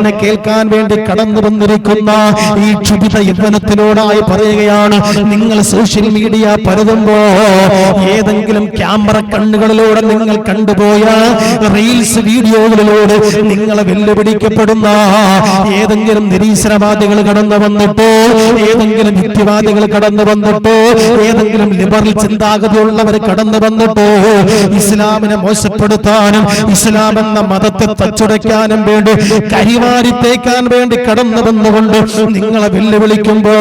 എന്നെ കേൾക്കാൻ വേണ്ടി കടന്നു വന്നിരിക്കുന്ന ഈ ക്ഷുഭിത യൗവനത്തിനോടായി പറയുകയാണ്. നിങ്ങൾ സോഷ്യൽ മീഡിയ പരതുമ്പോ ഏതെങ്കിലും ക്യാമറ കണ്ണുകളിലൂടെ നിങ്ങൾ കണ്ടുപോയ റീൽസ് വീഡിയോകളിലൂടെ നിങ്ങളെ വെല്ലുവിളിക്കപ്പെടുന്ന ഏതെങ്കിലും നിരീശ്വരവാദികൾ കടന്നു വന്നിട്ടോ ഏതെങ്കിലും യുക്തിവാദികൾ കടന്നു വന്നിട്ടോ ഏതെങ്കിലും ലിബറൽ ചിന്താഗതിയുള്ളവർ കടന്നു വന്നിട്ടോ ഇസ്ലാമിനെ മോശപ്പെടുത്താനും ഇസ്ലാം എന്ന മതത്തെ തച്ചുടയ്ക്കാനും വേണ്ടി കരിവാരി തേക്കാൻ വേണ്ടി കടന്നു വന്നുകൊണ്ട് നിങ്ങളെ വെല്ലുവിളിക്കുമ്പോ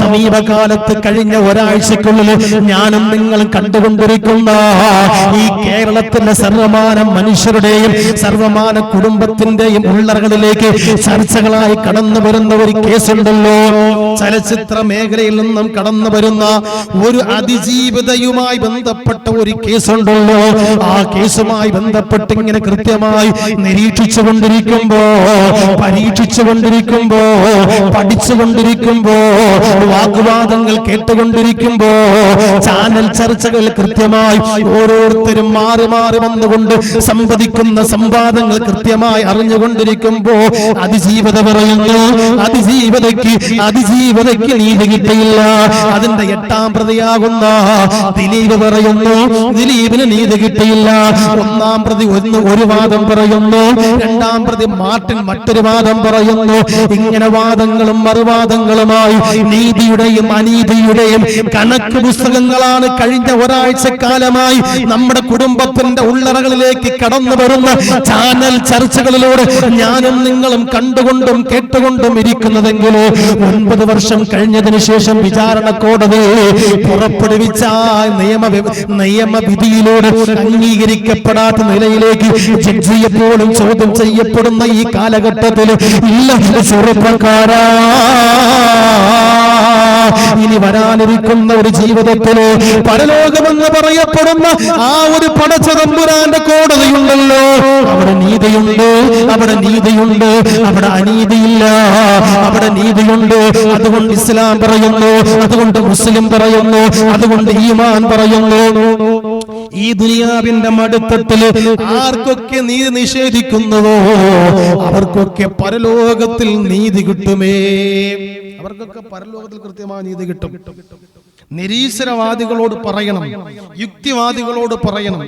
സമീപകാലത്ത് കഴിഞ്ഞ ഒരാഴ്ചക്കുള്ളിൽ ഞാനും നിങ്ങളും കണ്ടുകൊണ്ടിരിക്കുന്ന ഈ കേരളത്തിന്റെ സർവമാന മനുഷ്യരുടെയും സർവമാന കുടുംബത്തിന്റെയും ഉള്ളറകളിലേക്ക് ചർച്ചകളായി കടന്നു വരുന്ന ഒരു കേസുണ്ടല്ലോ. ചലച്ചിത്ര മേഖലയിൽ നിന്നും കടന്നു വരുന്ന ഒരു അതിജീവിതയുമായി ബന്ധപ്പെട്ട ഒരു കേസുണ്ടല്ലോ. ആ കേസുമായി ബന്ധപ്പെട്ട് ഇങ്ങനെ കൃത്യമായി നിരീക്ഷിച്ചു കൊണ്ടിരിക്കുമ്പോ പരീക്ഷിച്ചു കൊണ്ടിരിക്കുമ്പോ പഠിച്ചുകൊണ്ടിരിക്കുമ്പോ വാഗ്വാദങ്ങൾ കേട്ടുകൊണ്ടിരിക്കുമ്പോ ചാനൽ ചർച്ചകൾ കൃത്യമായി ഓരോരുത്തരും മാറി മാറി വന്നുകൊണ്ട് സംവദിക്കുന്ന സംവാദങ്ങൾ കൃത്യമായി അറിഞ്ഞുകൊണ്ടിരിക്കുമ്പോ അതിജീവത പറയുന്നു അതിജീവതയ്ക്ക് അതിജീവതയ്ക്ക് നീതി കിട്ടിയില്ല. അതിന്റെ എട്ടാം പ്രതിയാകുന്ന ദിലീപ് പറയുന്നു ദിലീപിന് നീതി കിട്ടിയില്ല. ഒന്നാം പ്രതി ഒന്ന് ഒരു വാദം പറയുന്നു രണ്ടാം പ്രതി മാർട്ടിൻ മറ്റൊരു വാദം പറയുന്നു. ഇങ്ങനെ വാദങ്ങളും മറുവാദങ്ങളുമായി നീതിയുടെയും അനീതിയുടെയും കണക്ക് പുസ്തകങ്ങളാണ് കഴിഞ്ഞ ഒരാഴ്ചക്കാലമായി നമ്മുടെ കുടുംബത്തിന്റെ ഉള്ളറകളിലേക്ക് കടന്നു വരുന്ന ചാനൽ ചർച്ചകളിലൂടെ ഞാനും നിങ്ങളും കണ്ടുകൊണ്ടും കേട്ടുകൊണ്ടും ഇരിക്കുന്നതെങ്കിലോ ഒൻപത് വർഷം കഴിഞ്ഞതിന് ശേഷം വിചാരണ കോടതി പുറപ്പെടുവിച്ച നിയമ നിയമവിധിയിലൂടെ അംഗീകരിക്കപ്പെടാത്ത നിലയിലേക്ക് ജഡ്ജിയെ പോലും ചോദ്യം ചെയ്യപ്പെടുന്ന ഈ കാലഘട്ടത്തിൽ ഇല്ല ചെറുപ്പക്കാരാ. ഇനി വരാനിരിക്കുന്ന ഒരു ജീവിതത്തിൽ പരലോകമെന്ന് പറയപ്പെടുന്ന ആ ഒരു പടച്ചതമ്പുരാന്റെ കോടതിയുണ്ടല്ലോ. അവിടെ നീതിയുണ്ട് അവിടെ നീതിയുണ്ട് അവിടെ അനീതിയില്ല അവിടെ നീതിയുണ്ട്. അതുകൊണ്ട് ഇസ്ലാം പറയുന്നു അതുകൊണ്ട് മുസ്ലിം പറയുന്നു അതുകൊണ്ട് ഈമാൻ പറയുന്നു. ഈ ദുനിയാവിന്റെ മടുത്തട്ടിൽ ആർക്കൊക്കെ നീതി നിഷേധിക്കുന്നുവോ അവർക്കൊക്കെ പരലോകത്തിൽ നീതി കിട്ടുമേ? അവർക്കൊക്കെ പരലോകത്തിൽ കൃത്യമായ നീതി കിട്ടും. നിരീശ്വരവാദികളോട് പറയണം യുക്തിവാദികളോട് പറയണം.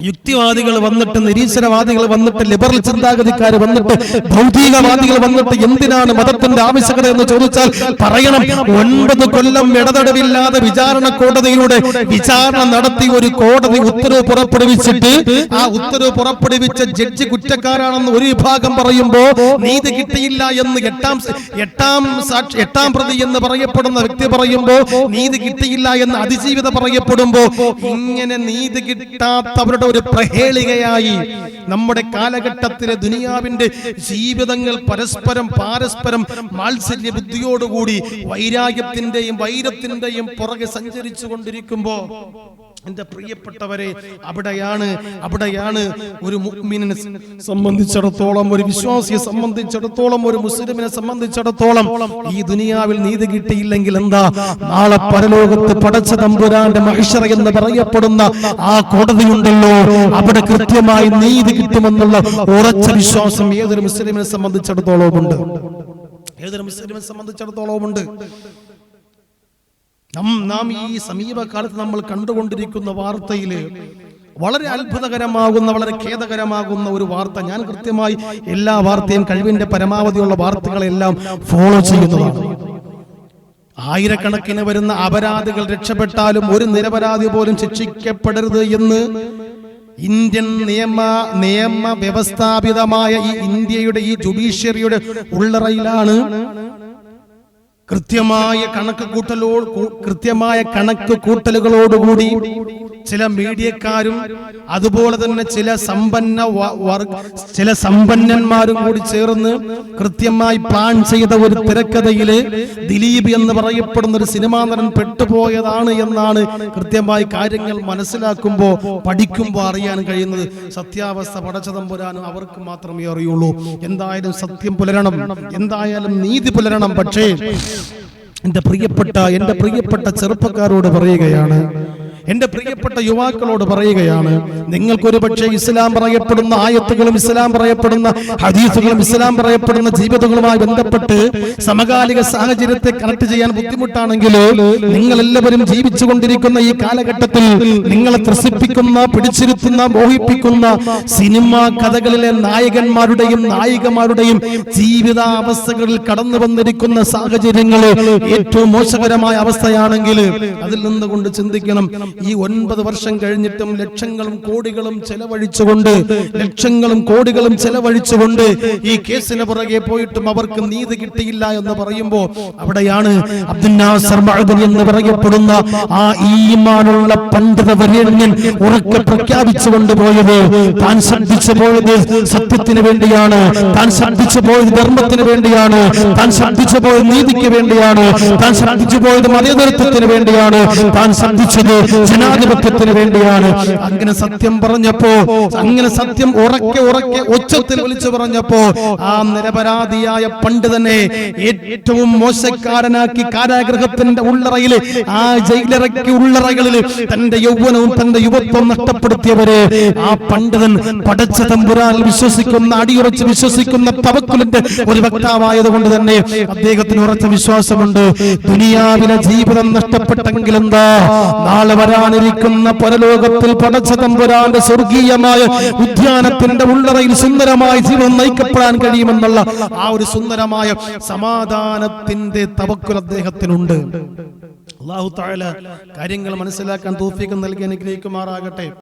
യുക്തിവാദികൾ വന്നിട്ട് നിരീശ്വരവാദികൾ വന്നിട്ട് ലിബറൽ ചിന്താഗതിക്കാർ വന്നിട്ട് ഭൗതികവാദികൾ വന്നിട്ട് എന്തിനാണ് മതത്തിന്റെ ആവശ്യകത എന്ന് ചോദിച്ചാൽ പറയണം. ഒൻപത് കൊല്ലം ഇടതടവില്ലാതെ വിചാരണ കോടതിയിലൂടെ വിചാരണ നടത്തി ഒരു കോടതി ഉത്തരവ് പുറപ്പെടുവിച്ചിട്ട് ആ ഉത്തരവ് പുറപ്പെടുവിച്ച ജഡ്ജി കുറ്റക്കാരാണെന്ന് ഒരു വിഭാഗം പറയുമ്പോ നീതി കിട്ടിയില്ല എന്ന് എട്ടാം എട്ടാം സാക്ഷി എട്ടാം പ്രതി എന്ന് പറയപ്പെടുന്ന വ്യക്തി പറയുമ്പോ നീതി കിട്ടിയില്ല എന്ന് അതിജീവിത പറയപ്പെടുമ്പോ ഇങ്ങനെ നീതി കിട്ടാത്തവരുടെ ഒരു പ്രഹേളികയായി നമ്മുടെ കാലഘട്ടത്തിലെ ദുനിയാവിന്റെ ജീവിതങ്ങൾ പരസ്പരം പാരസ്പരം മാത്സര്യ ബുദ്ധിയോടുകൂടി വൈരാഗ്യത്തിന്റെയും വൈരത്തിന്റെയും പുറകെ സഞ്ചരിച്ചു കൊണ്ടിരിക്കുമ്പോ എന്റെ പ്രിയപ്പെട്ടവരെ അവിടെയാണ് അവിടെയാണ് ഒരു മുഅ്മിനിനെ സംബന്ധിച്ചിടത്തോളം ഒരു വിശ്വാസിയെ സംബന്ധിച്ചിടത്തോളം ഒരു മുസ്ലിമിനെ സംബന്ധിച്ചിടത്തോളം ഈ ദുനിയാവിൽ നീതി കിട്ടിയില്ലെങ്കിൽ എന്താ? നാളെ പരലോകത്ത് പടച്ച തമ്പുരാന്റെ മഹിഷറ എന്ന് പറയപ്പെടുന്ന ആ കോടതിയുണ്ടല്ലോ. അവിടെ കൃത്യമായി നീതി കിട്ടുമെന്നുള്ള ഉറച്ച വിശ്വാസം ഏതൊരു മുസ്ലിമിനെ സംബന്ധിച്ചിടത്തോളം ഉണ്ട് ഏതൊരു മുസ്ലിമിനെ സംബന്ധിച്ചിടത്തോളം ഉണ്ട് നം- ഈ സമീപകാലത്ത് നമ്മൾ കണ്ടുകൊണ്ടിരിക്കുന്ന വാർത്തയിൽ വളരെ അത്ഭുതകരമാകുന്ന വളരെ ഖേദകരമാകുന്ന ഒരു വാർത്ത. ഞാൻ കൃത്യമായി എല്ലാ വാർത്തയും കഴിവിന്റെ പരമാവധിയുള്ള വാർത്തകളെല്ലാം ഫോളോ ചെയ്യുന്നതാണ്. ആയിരക്കണക്കിന് വരുന്ന അപരാധികൾ രക്ഷപ്പെട്ടാലും ഒരു നിരപരാധി പോലും ശിക്ഷിക്കപ്പെടരുത് എന്ന് ഇന്ത്യൻ നിയമ നിയമ വ്യവസ്ഥാപിതമായ ഈ ഇന്ത്യയുടെ ഈ ജുഡീഷ്യറിയുടെ ഉള്ളറയിലാണ് കൃത്യമായ കണക്ക് കൂട്ടലോട് കൃത്യമായ കണക്ക് കൂട്ടലുകളോടുകൂടി ചില മീഡിയക്കാരും അതുപോലെ തന്നെ ചില സമ്പന്ന ചില സമ്പന്നന്മാരും കൂടി ചേർന്ന് കൃത്യമായി പ്ലാൻ ചെയ്ത ഒരു തിരക്കഥയിൽ ദിലീപ് എന്ന് പറയപ്പെടുന്ന ഒരു സിനിമാ നടൻ പെട്ടുപോയതാണ് എന്നാണ് കൃത്യമായി കാര്യങ്ങൾ മനസ്സിലാക്കുമ്പോൾ പഠിക്കുമ്പോൾ അറിയാൻ കഴിയുന്നത്. സത്യാവസ്ഥ പടച്ചതമ്പുരാനും അവർക്ക് മാത്രമേ അറിയുള്ളൂ. എന്തായാലും സത്യം പുലരണം. എന്തായാലും നീതി പുലരണം. പക്ഷേ എന്റെ പ്രിയപ്പെട്ട എന്റെ പ്രിയപ്പെട്ട ചെറുപ്പക്കാരോട് പറയുകയാണ് എന്റെ പ്രിയപ്പെട്ട യുവാക്കളോട് പറയുകയാണ് നിങ്ങൾക്കൊരു പക്ഷേ ഇസ്ലാം പറയപ്പെടുന്ന ആയത്തുകളും ഇസ്ലാം പറയപ്പെടുന്ന ഹദീസുകളും ഇസ്ലാം പറയപ്പെടുന്ന ജീവിതങ്ങളുമായി ബന്ധപ്പെട്ട് സമകാലിക സാഹചര്യത്തെ കണക്ട് ചെയ്യാൻ ബുദ്ധിമുട്ടാണെങ്കിൽ നിങ്ങൾ എല്ലാവരും ജീവിച്ചു കൊണ്ടിരിക്കുന്ന ഈ കാലഘട്ടത്തിൽ നിങ്ങളെ ത്രസിപ്പിക്കുന്ന പിടിച്ചിരുത്തുന്ന മോഹിപ്പിക്കുന്ന സിനിമാ കഥകളിലെ നായകന്മാരുടെയും നായികമാരുടെയും ജീവിതാവസ്ഥകളിൽ കടന്നു വന്നിരിക്കുന്ന സാഹചര്യങ്ങൾ ഏറ്റവും മോശകരമായ അവസ്ഥയാണെങ്കിൽ അതിൽ നിന്നുകൊണ്ട് ചിന്തിക്കണം ഈ ഒൻപത് വർഷം കഴിഞ്ഞിട്ടും ലക്ഷങ്ങളും കോടികളും ചെലവഴിച്ചുകൊണ്ട് ലക്ഷങ്ങളും കോടികളും ചെലവഴിച്ചുകൊണ്ട് ഈ കേസിന് പുറകെ പോയിട്ടും അവർക്ക് നീതി കിട്ടിയില്ല എന്ന് പറയുമ്പോ അവിടെയാണ് അബ്ദുൽ നാസർ മഅദനി എന്ന് പറയപ്പെടുന്ന ആ ഈമാനുള്ള പണ്ഡിത വര്യണ്യൻ ഉറക്കെ പ്രഖ്യാപിച്ചുകൊണ്ട് പോയത് താൻ ശ്രദ്ധിച്ചു പോയത് സത്യത്തിന് വേണ്ടിയാണ്. താൻ ശ്രദ്ധിച്ചു പോയത് ധർമ്മത്തിന് വേണ്ടിയാണ്. താൻ ശ്രദ്ധിച്ചു പോയത് നീതിക്ക് വേണ്ടിയാണ്. താൻ ശ്രദ്ധിച്ചു പോയത് മതേതരത്വത്തിന് വേണ്ടിയാണ്. താൻ ശ്രദ്ധിച്ചത് ജനാധിപത്യത്തിന് വേണ്ടിയാണ്. അങ്ങനെ സത്യം പറഞ്ഞപ്പോ അങ്ങനെ സത്യം ഉറക്കെ ഉറക്കെ ഉച്ചത്തിൽ വിളിച്ചു പറഞ്ഞപ്പോ ആ നിരപരാധിയായ പണ്ഡിതനെ ഏറ്റവും മോശക്കാരനാക്കി കാരാഗ്രഹത്തിന്റെ ഉള്ളറയിൽ ആ ജയിലറയ്ക്ക് ഉള്ളറകളിൽ തന്റെ യൗവനവും തന്റെ യുവത്വം നഷ്ടപ്പെടുത്തിയവരെ ആ പണ്ഡിതൻ പടച്ച തമ്പുരാൽ വിശ്വസിക്കുന്ന അടിയുറച്ച് വിശ്വസിക്കുന്ന തവക്കുലിന്റെ ഒരു വക്താവായത് കൊണ്ട് തന്നെ അദ്ദേഹത്തിന് ഉറച്ച വിശ്വാസമുണ്ട്. ദുനിയാവിലെ ജീവിതം നഷ്ടപ്പെട്ടെങ്കിൽ എന്താ? നാളെ വരാനിരിക്കുന്ന പരലോകത്തിൽ പടച്ച തമ്പുരാന്റെ സ്വർഗീയമായ ഉദ്യാനത്തിന്റെ ഉള്ളറയിൽ സുന്ദരമായി ജീവൻ നയിക്കപ്പെടാൻ കഴിയുമെന്നുള്ള ആ ഒരു സുന്ദരമായ സമാധാനത്തിന്റെ തവക്കുൽ അദ്ദേഹത്തിനുണ്ട്. അള്ളാഹു താഴെ കാര്യങ്ങൾ മനസ്സിലാക്കാൻ തോഫിക്കം നൽകി അനുഗ്രഹിക്കുമാറാകട്ടെ.